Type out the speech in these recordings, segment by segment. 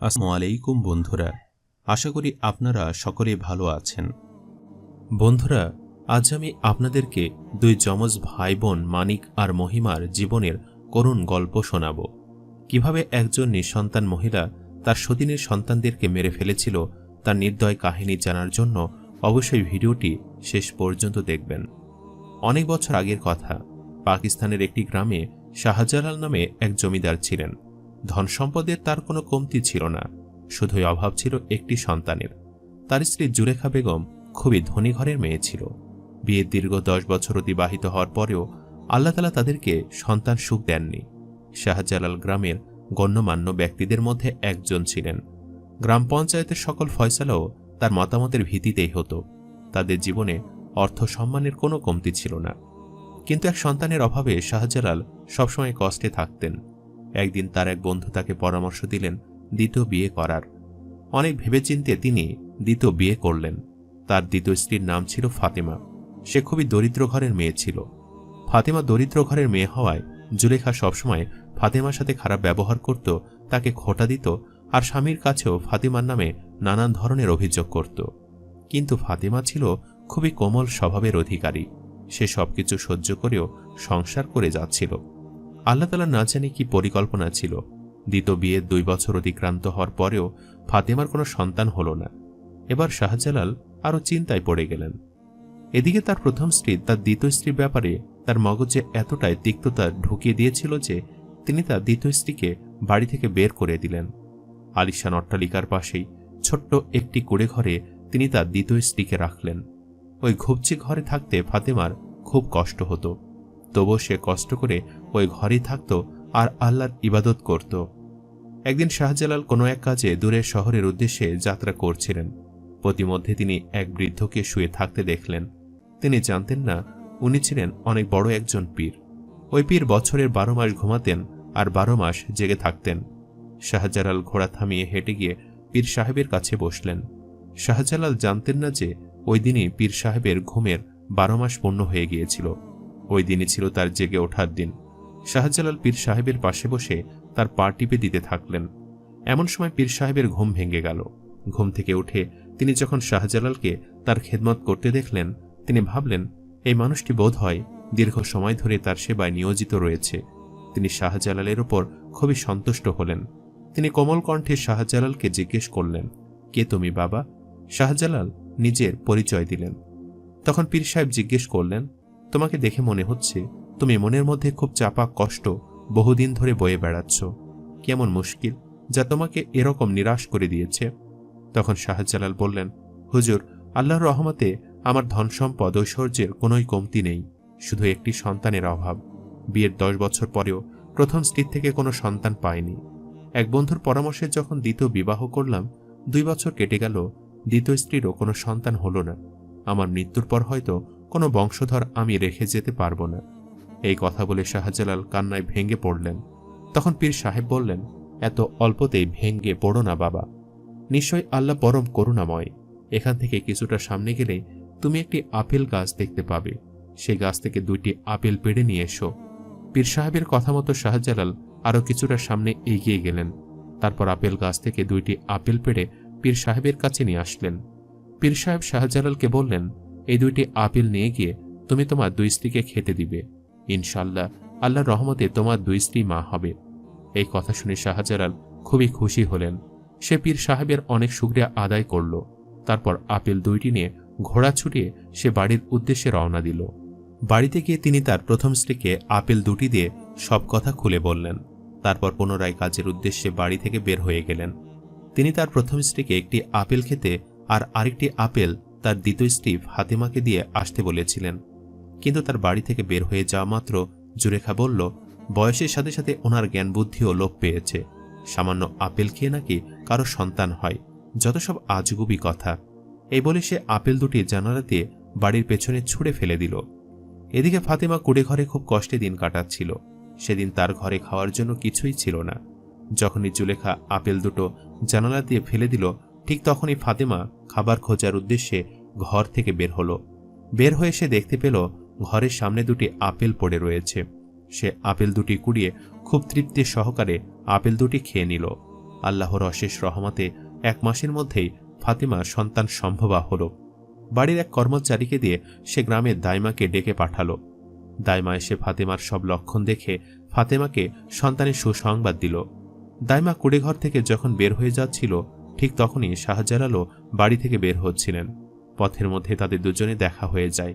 আসসালামু আলাইকুম বন্ধুরা, আশা করি আপনারা সকলে ভালো আছেন। বন্ধুরা, আজ আমি আপনাদেরকে দুই যমজ ভাই বোন মানিক আর মহিমার জীবনের করুণ গল্প শোনাব। কীভাবে একজন নিঃসন্তান মহিলা তার সতীনের সন্তানদেরকে মেরে ফেলেছিল, তার নির্দয় কাহিনী জানার জন্য অবশ্যই ভিডিওটি শেষ পর্যন্ত দেখবেন। অনেক বছর আগের কথা, পাকিস্তানের একটি গ্রামে শাহজালাল নামে এক জমিদার ছিলেন। ধন সম্পদের তার কোনো কমতি ছিল না। শুধুই অভাব ছিল একটি সন্তানের। তার স্ত্রী জুরেখা বেগম খুবই ধনী ঘরের মেয়ে ছিল। বিয়ের দীর্ঘ দশ বছর অতিবাহিত হওয়ার পরেও আল্লাহ তালা তাদেরকে সন্তান সুখ দেননি। শাহজালাল গ্রামের গণ্যমান্য ব্যক্তিদের মধ্যে একজন ছিলেন। গ্রাম পঞ্চায়েতের সকল ফয়সালাও তার মতামতের ভিত্তিতেই হতো। তাদের জীবনে অর্থ সম্মানের কোনো কমতি ছিল না। কিন্তু এক সন্তানের অভাবে শাহজালাল সবসময় কষ্টে থাকতেন। একদিন তার এক বন্ধু তাকে পরামর্শ দিলেন দ্বিতীয় বিয়ে করার। অনেক ভেবেচিন্তে তিনি দ্বিতীয় বিয়ে করলেন। তার দ্বিতীয় স্ত্রীর নাম ছিল ফাতেমা। সে খুবই দরিদ্র ঘরের মেয়ে ছিল। ফাতেমা দরিদ্র ঘরের মেয়ে হওয়ায় জুলেখা সবসময় ফাতেমার সাথে খারাপ ব্যবহার করত, তাকে খোটা দিত আর স্বামীর কাছেও ফাতেমার নামে নানান ধরনের অভিযোগ করত। কিন্তু ফাতেমা ছিল খুবই কোমল স্বভাবের অধিকারী। সে সবকিছু সহ্য করেও সংসার করে যাচ্ছিল। আল্লাহ তালা না জানি কি পরিকল্পনা ছিল। দ্বিতীয় বিয়ের দুই বছর অতিক্রান্ত হওয়ার পরেও ফাতেমার কোনো সন্তান হল না। এবার শাহজালাল আরও চিন্তায় পড়ে গেলেন। এদিকে তার প্রথম স্ত্রী, তার দ্বিতীয় স্ত্রীর ব্যাপারে তার মগজে এতটাই তিক্ততা ঢুকিয়ে দিয়েছিল যে তিনি তার দ্বিতীয় স্ত্রীকে বাড়ি থেকে বের করে দিলেন। আলিশান অট্টালিকার পাশেই ছোট্ট একটি কুড়ে ঘরে তিনি তার দ্বিতীয় স্ত্রীকে রাখলেন। ওই ঘুপচি ঘরে থাকতে ফাতেমার খুব কষ্ট হতো। তবুও সে কষ্ট করে ওই ঘরেই থাকত আর আল্লাহর ইবাদত করত। একদিন শাহজালাল কোনো এক কাজে দূরের শহরের উদ্দেশ্যে যাত্রা করছিলেন। প্রতিমধ্যে তিনি এক বৃদ্ধকে শুয়ে থাকতে দেখলেন। তিনি জানতেন না, উনি ছিলেন অনেক বড় একজন পীর। ওই পীর বছরের বারো মাস ঘুমাতেন আর বারো মাস জেগে থাকতেন। শাহজালাল ঘোড়া থামিয়ে হেঁটে গিয়ে পীর সাহেবের কাছে বসলেন। শাহজালাল জানতেন না যে ওই দিনই পীর সাহেবের ঘুমের বারো মাস পূর্ণ হয়ে গিয়েছিল। ওই দিনই ছিল তার জেগে ওঠার দিন। শাহজালাল পীর সাহেবের পাশে বসে তার পা টিপে দিতে থাকলেন। এমন সময় পীর সাহেবের ঘুম ভেঙে গেল। ঘুম থেকে উঠে তিনি যখন শাহজালালকে তার খেদমত করতে দেখলেন, তিনি ভাবলেন, এই মানুষটি বোধ হয় দীর্ঘ সময় ধরে তার সেবায় নিয়োজিত রয়েছে। তিনি শাহজালালের ওপর খুবই সন্তুষ্ট হলেন। তিনি কোমল কণ্ঠে শাহজালালকে জিজ্ঞেস করলেন, কে তুমি বাবা? শাহজালাল নিজের পরিচয় দিলেন। তখন পীর সাহেব জিজ্ঞেস করলেন তোমাকে দেখে মনে হচ্ছে তুমি মনের মধ্যে খুব চাপা কষ্ট বহুদিন ধরে বয়ে বেড়াচ্ছ। কেমন মুশকিল যা তোমাকে এরকম নিরাশ করে দিয়েছে। তখন শাহজালাল বললেন, হুজুর, আল্লাহর রহমতে আমার ধন সম্পদ ঐশ্বর্যের কোনোই কমতি নেই, শুধু একটি সন্তানের অভাব। বিয়ের দশ বছর পরেও প্রথম স্ত্রীর থেকে কোনো সন্তান পায়নি এক বন্ধুর পরামর্শে যখন দ্বিতীয় বিবাহ করলাম, দুই বছর কেটে গেল, দ্বিতীয় স্ত্রীরও কোনো সন্তান হলো না। আমার মৃত্যুর পর হয়তো কোনো বংশধর আমি রেখে যেতে পারব না। এই কথা বলে শাহজালাল কান্নায় ভেঙে পড়লেন। তখন পীর সাহেব বললেন, এত অল্পতেই ভেঙ্গে পড়ো না বাবা। নিশ্চয় আল্লাহ পরম করুণাময়। এখান থেকে কিছুটা সামনে গেলেই তুমি একটি আপেল গাছ দেখতে পাবে। সেই গাছ থেকে দুইটি আপেল পেড়ে নিয়ে এসো। পীর সাহেবের কথা মতো শাহজালাল আরও কিছুটা সামনে এগিয়ে গেলেন। তারপর আপেল গাছ থেকে দুইটি আপেল পেড়ে পীর সাহেবের কাছে নিয়ে আসলেন। পীর সাহেব শাহজালালকে বললেন এই দুইটি আপেল নিয়ে গিয়ে তুমি তোমার দুই স্ত্রীকে খেতে দিবে। ইনশাল্লাহ আল্লাহর রহমতে তোমার দুই স্ত্রী মা হবে। এই কথা শুনে শাহজালাল খুবই খুশি হলেন। সে পীর সাহেবের অনেক শুক্রিয়া আদায় করল। তারপর আপেল দুইটি নিয়ে ঘোড়া ছুটিয়ে সে বাড়ির উদ্দেশ্যে রওনা দিল। বাড়িতে গিয়ে তিনি তার প্রথম স্ত্রীকে আপেল দুটি দিয়ে সব কথা খুলে বললেন। তারপর পুনরায় কাজের উদ্দেশ্যে বাড়ি থেকে বের হয়ে গেলেন। তিনি তার প্রথম স্ত্রীকে একটি আপেল খেতে আর আরেকটি আপেল তার দ্বিতীয় স্ত্রী ফাতেমাকে দিয়ে আসতে বলেছিলেন। কিন্তু তার বাড়ি থেকে বের হয়ে যাওয়া মাত্র জুরেখা বলল, বয়সের সাথে সাথে ওনার জ্ঞান বুদ্ধিও লোপ পেয়েছে। সামান্য আপেল খেয়ে নাকি কারও সন্তান হয়। যত সব আজগুবি কথা। এই বলে সে আপেল দুটি জানালা দিয়ে বাড়ির পেছনে ছুঁড়ে ফেলে দিল। এদিকে ফাতেমা কুড়ে ঘরে খুব কষ্টে দিন কাটাচ্ছিল। সেদিন তার ঘরে খাওয়ার জন্য কিছুই ছিল না। যখনই জুলেখা আপেল দুটো জানালা দিয়ে ফেলে দিল ঠিক তখনই ফাতেমা খাবার খোঁজার উদ্দেশ্যে ঘর থেকে বের হলো। বের হয়ে সে দেখতে পেল ঘরের সামনে দুটি আপেল পড়ে রয়েছে। সে আপেল দুটি কুড়িয়ে খুব তৃপ্তি সহকারে আপেল দুটি খেয়ে নিল। আল্লাহর অশেষ রহমতে এক মাসের মধ্যেই ফাতিমার সন্তান সম্ভবা হল। বাড়ির এক কর্মচারীকে দিয়ে সে গ্রামের দাইমাকে ডেকে পাঠালো। দাইমা এসে ফাতেমার সব লক্ষণ দেখে ফাতেমাকে সন্তানের সুসংবাদ দিল। দাইমা কুড়েঘর থেকে যখন বের হয়ে যাচ্ছিল ঠিক তখনই শাহজালালও বাড়ি থেকে বের হচ্ছিলেন। পথের মধ্যে তাদের দুজনে দেখা হয়ে যায়।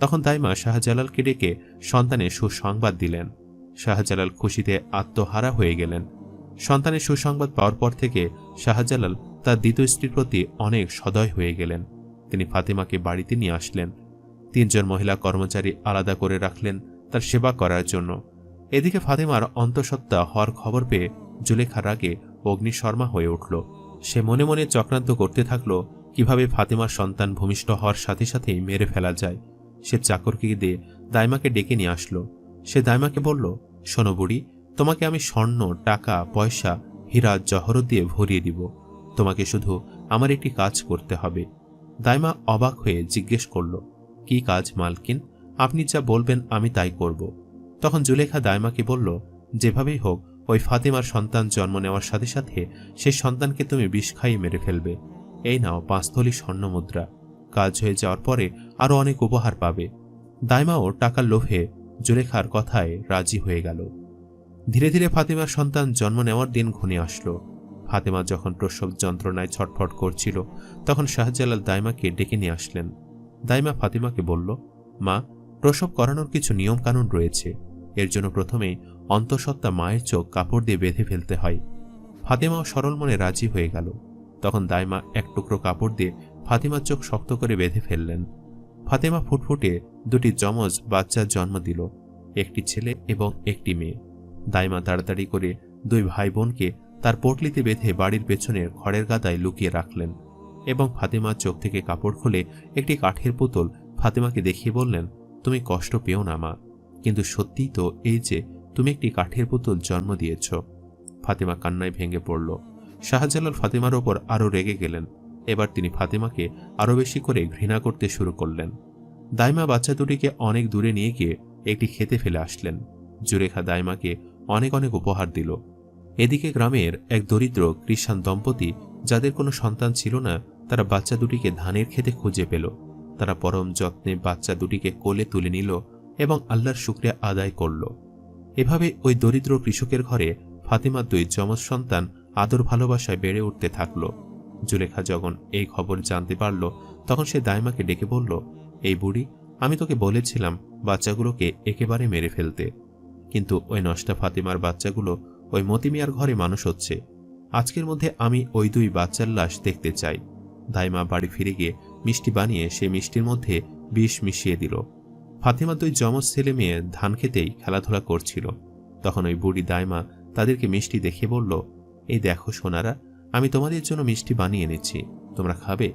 তখন তাইমা শাহজালালকে ডেকে সন্তানের সুসংবাদ দিলেন। শাহজালাল খুশিতে আত্মহারা হয়ে গেলেন। সন্তানের সুসংবাদ পাওয়ার পর থেকে শাহজালাল তার দ্বিতীয় স্ত্রীর প্রতি অনেক সদয় হয়ে গেলেন। তিনি ফাতেমাকে বাড়িতে নিয়ে আসলেন। তিনজন মহিলা কর্মচারী আলাদা করে রাখলেন তার সেবা করার জন্য। এদিকে ফাতেমার অন্তঃসত্ত্বা হওয়ার খবর পেয়ে জুলেখার আগে অগ্নিশর্মা হয়ে উঠল। সে মনে মনে চক্রান্ত করতে থাকল, কীভাবে ফাতেমার সন্তান ভূমিষ্ঠ হওয়ার সাথে সাথেই মেরে ফেলা যায়। সে চাকরকে দিয়ে দাইমাকে ডেকে নিয়ে আসলো। সে দাইমাকে বলল, শোনো বুড়ি, তোমাকে আমি স্বর্ণ, টাকা, পয়সা, হীরা, জহরত দিয়ে ভরিয়ে দিব। তোমাকে শুধু আমার একটি কাজ করতে হবে। দাইমা অবাক হয়ে জিজ্ঞেস করল, কি কাজ, মালকিন? আপনি যা বলবেন আমি তাই করব। তখন জুলেখা দাইমাকে বলল, যেভাবেই হোক ওই ফাতিমার সন্তান জন্ম নেওয়ার সাথে সাথে সেই সন্তানকে তুমি বিষ খাইয়ে মেরে ফেলবে। এই নাও পাঁচথলি স্বর্ণ মুদ্রা। কাজ হয়ে যাওয়ার পরে আরও অনেক উপহার পাবে। দাইমাও টাকার লোভে জুলেখার কথায় রাজি হয়ে গেল। ধীরে ধীরে ফাতিমার সন্তান জন্ম নেওয়ার দিন ঘনিয়ে আসলো। ফাতেমা যখন প্রসব যন্ত্রণায় ছটফট করছিল, তখন শাহজালাল দাইমাকে ডেকে নিয়ে আসলেন। দাইমা ফাতিমাকে বলল, মা, প্রসব করানোর কিছু নিয়মকানুন রয়েছে। এর জন্য প্রথমেই অন্তঃসত্ত্বা মায়ের চোখ কাপড় দিয়ে বেঁধে ফেলতে হয়। ফাতেমাও সরল মনে রাজি হয়ে গেল। তখন দাইমা এক টুকরো কাপড় দিয়ে ফাতেমার চোখ শক্ত করে বেঁধে ফেললেন। ফাতেমা ফুটফুটে দুটি যমজ বাচ্চার জন্ম দিল, একটি ছেলে এবং একটি মেয়ে। দাইমা তাড়াতাড়ি করে দুই ভাই বোনকে তার পটলিতে বেঁধে বাড়ির পেছনের খড়ের গাদায় লুকিয়ে রাখলেন এবং ফাতেমার চোখ থেকে কাপড় খুলে একটি কাঠের পুতুল ফাতেমাকে দেখিয়ে বললেন, তুমি কষ্ট পেও না মা, কিন্তু সত্যিই তো এই যে তুমি একটি কাঠের পুতুল জন্ম দিয়েছ। ফাতেমা কান্নায় ভেঙে পড়ল। শাহজালাল ফাতেমার ওপর আরও রেগে গেলেন। এবার তিনি ফাতেমাকে আরও বেশি করে ঘৃণা করতে শুরু করলেন। দাইমা বাচ্চা দুটিকে অনেক দূরে নিয়ে গিয়ে একটি খেতে ফেলে আসলেন। জুরেখা দাইমাকে অনেক অনেক উপহার দিল। এদিকে গ্রামের এক দরিদ্র কৃষাণ দম্পতি, যাদের কোনো সন্তান ছিল না, তারা বাচ্চা দুটিকে ধানের খেতে খুঁজে পেল। তারা পরম যত্নে বাচ্চা দুটিকে কোলে তুলে নিল এবং আল্লাহর শুক্রিয়া আদায় করল। এভাবে ওই দরিদ্র কৃষকের ঘরে ফাতিমার দুই যমজ সন্তান আদর ভালোবাসায় বেড়ে উঠতে থাকল। জুলেখা যখন এই খবর জানতে পারল, তখন সে দাইমাকে ডেকে বলল, এই বুড়ি, আমি তোকে বলেছিলাম বাচ্চাগুলোকে একেবারে মেরে ফেলতে। কিন্তু ওই নষ্টা ফাতিমার বাচ্চাগুলো ওই মতিমিয়ার ঘরে মানুষ হচ্ছে। আজকের মধ্যে আমি ওই দুই বাচ্চার লাশ দেখতে চাই। দাইমা বাড়ি ফিরে গিয়ে মিষ্টি বানিয়ে সে মিষ্টির মধ্যে বিষ মিশিয়ে দিল। ফাতিমা দুই যমজ ছেলে মেয়ে ধান খেতেই খেলাধুলা করছিল। তখন ওই বুড়ি দাইমা তাদেরকে মিষ্টি দেখে বলল, এই দেখো সোনারা, আমি তোমাদের জন্য মিষ্টি বানিয়ে এনেছি। তোমরা খাবে?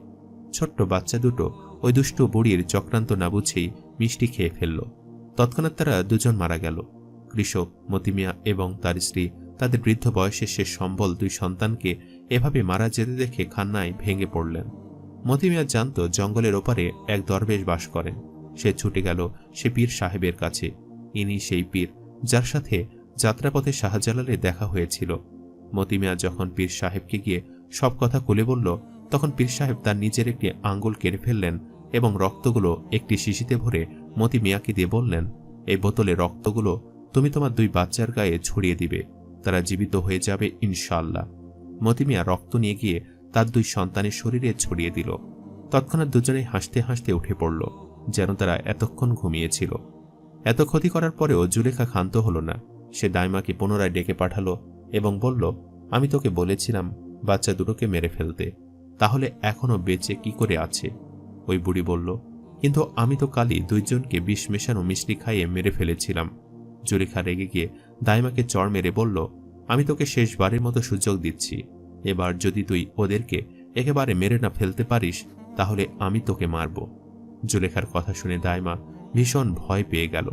ছোট্ট বাচ্চা দুটো ওই দুষ্ট বুড়ির চক্রান্ত না বুঝেই মিষ্টি খেয়ে ফেলল। তৎক্ষণাৎ তারা দুজন মারা গেল। কৃষক, মতিমিয়া এবং তার স্ত্রী তাদের বৃদ্ধ বয়সে শেষ সম্বল দুই সন্তানকে এভাবে মারা যেতে দেখে খান্নায় ভেঙে পড়লেন। মতিমিয়া জানত জঙ্গলের ওপারে এক দরবেশ বাস করেন। সে ছুটে গেল সে পীর সাহেবের কাছে। ইনি সেই পীর, যার সাথে যাত্রাপথে শাহজালালে দেখা হয়েছিল। মতিমিয়া যখন পীর সাহেবকে গিয়ে সব কথা খুলে বলল, তখন পীর সাহেব তার নিজের একটি আঙ্গুল কেড়ে ফেললেন এবং রক্তগুলো একটি শিশিতে ভরে মতি মিয়াকে দিয়ে বললেন এই বোতলে রক্তগুলো তুমি তোমার দুই বাচ্চার গায়ে ছড়িয়ে দিবে, তারা জীবিত হয়ে যাবে ইনশাল্লাহ মতিমিয়া রক্ত নিয়ে গিয়ে তার দুই সন্তানের শরীরে ছড়িয়ে দিল। তৎক্ষণাৎ দুজনে হাসতে হাসতে উঠে পড়ল। যেন তারা এতক্ষণ ঘুমিয়েছিল। এত ক্ষতি করার পরেও জুলেখা ক্ষান্ত হল না। সে দাইমাকে পুনরায় ডেকে পাঠালো এবং বলল, আমি তোকে বলেছিলাম বাচ্চা দুটোকে মেরে ফেলতে। তাহলে এখনও বেঁচে কি করে আছে? ওই বুড়ি বলল, কিন্তু আমি তো কালই দুইজনকে বিষ মেশানো মিষ্টি খাইয়ে মেরে ফেলেছিলাম। জুলেখা রেগে গিয়ে দাইমাকে চড় মেরে বলল, আমি তোকে শেষবারের মতো সুযোগ দিচ্ছি। এবার যদি তুই ওদেরকে একেবারে মেরে না ফেলতে পারিস, তাহলে আমি তোকে মারব। জুলেখার কথা শুনে দাইমা ভীষণ ভয় পেয়ে গেল।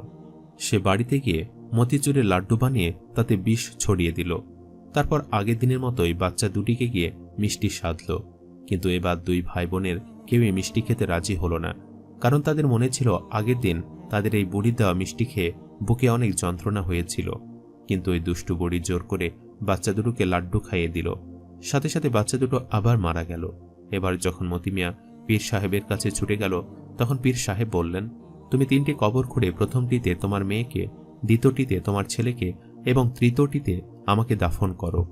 সে বাড়িতে গিয়ে মতিচুরের লাড্ডু বানিয়ে তাতে বিষ ছড়িয়ে দিল। তারপর আগের দিনের মতোই বাচ্চা দুটিকে গিয়ে মিষ্টি সাধল। কিন্তু এবার দুই ভাই বোনের কেউই মিষ্টি খেতে রাজি হলো না। কারণ তাদের মনে ছিল আগের দিন তাদের এই বুড়ি দেওয়া মিষ্টি খেয়ে বুকে অনেক যন্ত্রণা হয়েছিল। কিন্তু ওই দুষ্টু বড়ি জোর করে বাচ্চা দুটোকে লাড্ডু খাইয়ে দিল। সাথে সাথে বাচ্চা দুটো আবার মারা গেল। এবার যখন মতিমিয়া পীর সাহেবের কাছে ছুটে গেল তখন পীর সাহেব বললেন, তুমি তিনটি কবর খুঁড়ে প্রথমটিতে তোমার মেয়েকে, দ্বিতীয়টিতে তোমার ছেলেকে এবং তৃতীয়টিতে আমাকে দাফন করো।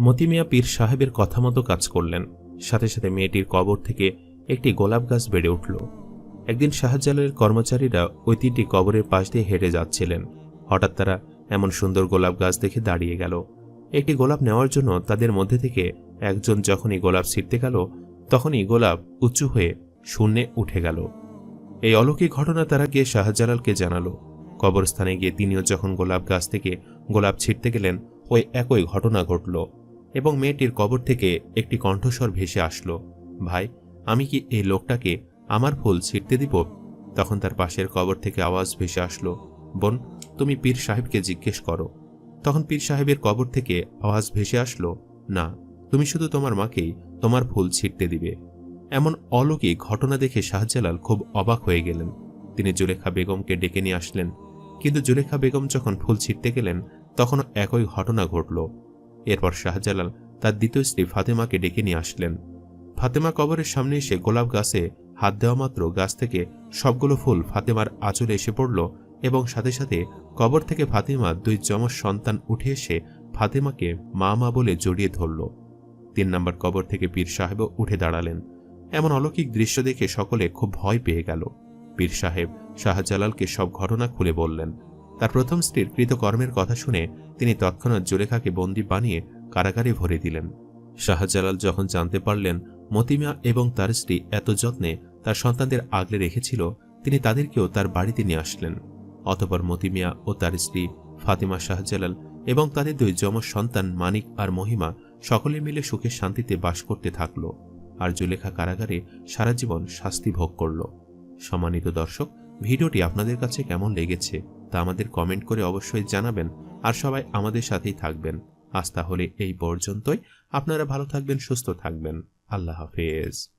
মতিমিয়া পীর সাহেবের কথা মতো কাজ করলেন। সাথে সাথে মেয়েটির কবর থেকে একটি গোলাপ গাছ বেড়ে উঠল। একদিন শাহজালালের কর্মচারীরা ওই তিনটি কবরের পাশ দিয়ে হেঁটে যাচ্ছিলেন। হঠাৎ তারা এমন সুন্দর গোলাপ গাছ দেখে দাঁড়িয়ে গেল। একটি গোলাপ নেওয়ার জন্য তাদের মধ্যে থেকে একজন যখনই গোলাপ ছিঁড়তে গেল, তখনই গোলাপ উঁচু হয়ে শূন্যে উঠে গেল। এই অলৌকিক ঘটনা তারা গিয়ে শাহজালালকে জানালো। কবরস্থানে গিয়ে তিনিও যখন গোলাপ গাছ থেকে গোলাপ ছিঁড়তে গেলেন, ওই একই ঘটনা ঘটল এবং মেয়েটির কবর থেকে একটি কণ্ঠস্বর ভেসে আসলো। ভাই, আমি কি এই লোকটাকে আমার ফুল ছিঁড়তে দিব? তখন তার পাশের কবর থেকে আওয়াজ ভেসে আসলো, বোন, তুমি পীর সাহেবকে জিজ্ঞেস করো। তখন পীর সাহেবের কবর থেকে আওয়াজ ভেসে আসলো, না, তুমি শুধু তোমার মাকেই তোমার ফুল ছিঁড়তে দিবে। এমন অলৌকিক ঘটনা দেখে শাহজালাল খুব অবাক হয়ে গেলেন। তিনি জুলেখা বেগমকে ডেকে নিয়ে আসলেন, কিন্তু জুলেখা বেগম যখন ফুল ছিটতে গেলেন, তখনও একই ঘটনা ঘটল। এরপর শাহজালাল তার দ্বিতীয় স্ত্রী ফাতেমাকে ডেকে নিয়ে আসলেন। ফাতেমা কবরের সামনে এসে গোলাপ গাছে হাত দেওয়া মাত্র গাছ থেকে সবগুলো ফুল ফাতেমার আঁচলে এসে পড়ল এবং সাথে সাথে কবর থেকে ফাতেমা দুই যমজ সন্তান উঠে এসে ফাতেমাকে মা মা বলে জড়িয়ে ধরল। তিন নম্বর কবর থেকে পীর সাহেবও উঠে দাঁড়ালেন। এমন অলৌকিক দৃশ্য দেখে সকলে খুব ভয় পেয়ে গেল। পীর সাহেব শাহজালালকে সব ঘটনা খুলে বললেন। তার প্রথম স্ত্রীর কৃতকর্মের কথা শুনে তিনি তৎক্ষণাৎ জুলেখাকে বন্দি বানিয়ে কারাগারে ভরে দিলেন। শাহজালাল যখন জানতে পারলেন মতিমিয়া এবং তার স্ত্রী এত যত্নে তার সন্তানদের আগলে রেখেছিল, তিনি তাদেরকেও তার বাড়িতে নিয়ে আসলেন। অতপর মতিমিয়া ও তার স্ত্রী ফাতিমা শাহজালাল এবং তাদের দুই যমজ সন্তান মানিক আর মহিমা সকলে মিলে সুখে শান্তিতে বাস করতে থাকল। আর জুলেখা কারাগারে সারা জীবন শাস্তি ভোগ করল। সম্মানিত দর্শক, ভিডিওটি আপনাদের কাছে কেমন লেগেছে তা আমাদের কমেন্ট করে অবশ্যই জানাবেন আর সবাই আমাদের সাথেই থাকবেন। আজ তাহলে এই পর্যন্তই। আপনারা ভালো থাকবেন, সুস্থ থাকবেন। আল্লাহ হাফেজ।